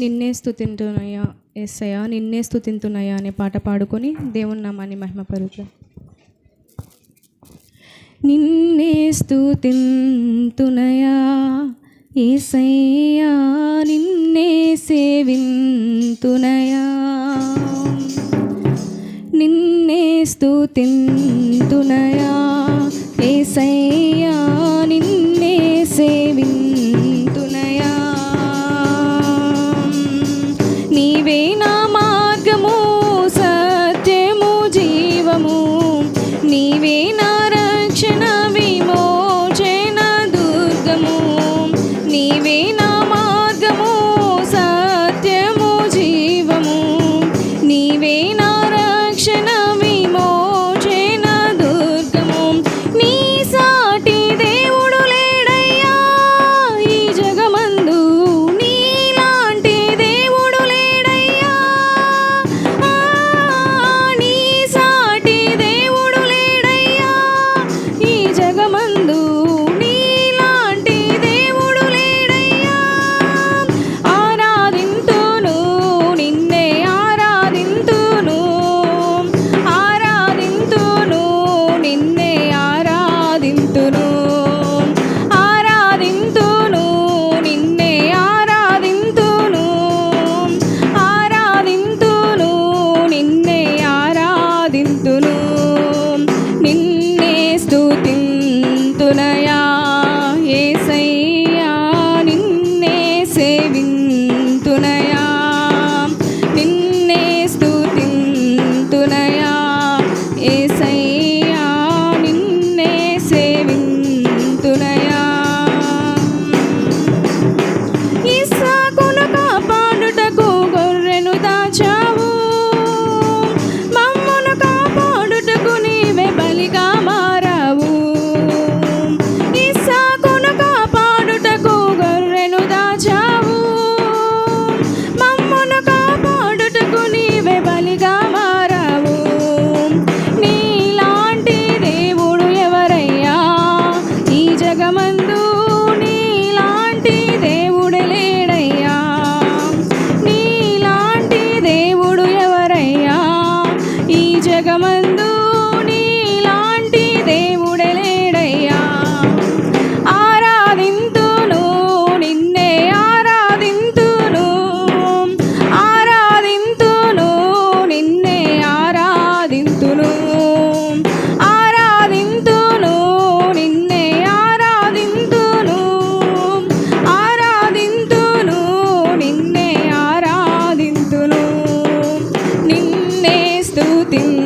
నిన్నే స్థుతింటున్నాయా ఎస్సయా నిన్నే స్థుతింటున్నాయా అనే పాట పాడుకొని దేవుని నామాన్ని మహిమపరుగు. నిన్నే స్థుతింతునయా ఏసయ్యా నిన్నే సేవింతునయా. నిన్నే స్థుతింతునయా ఏసయ్యా ತಿಂದ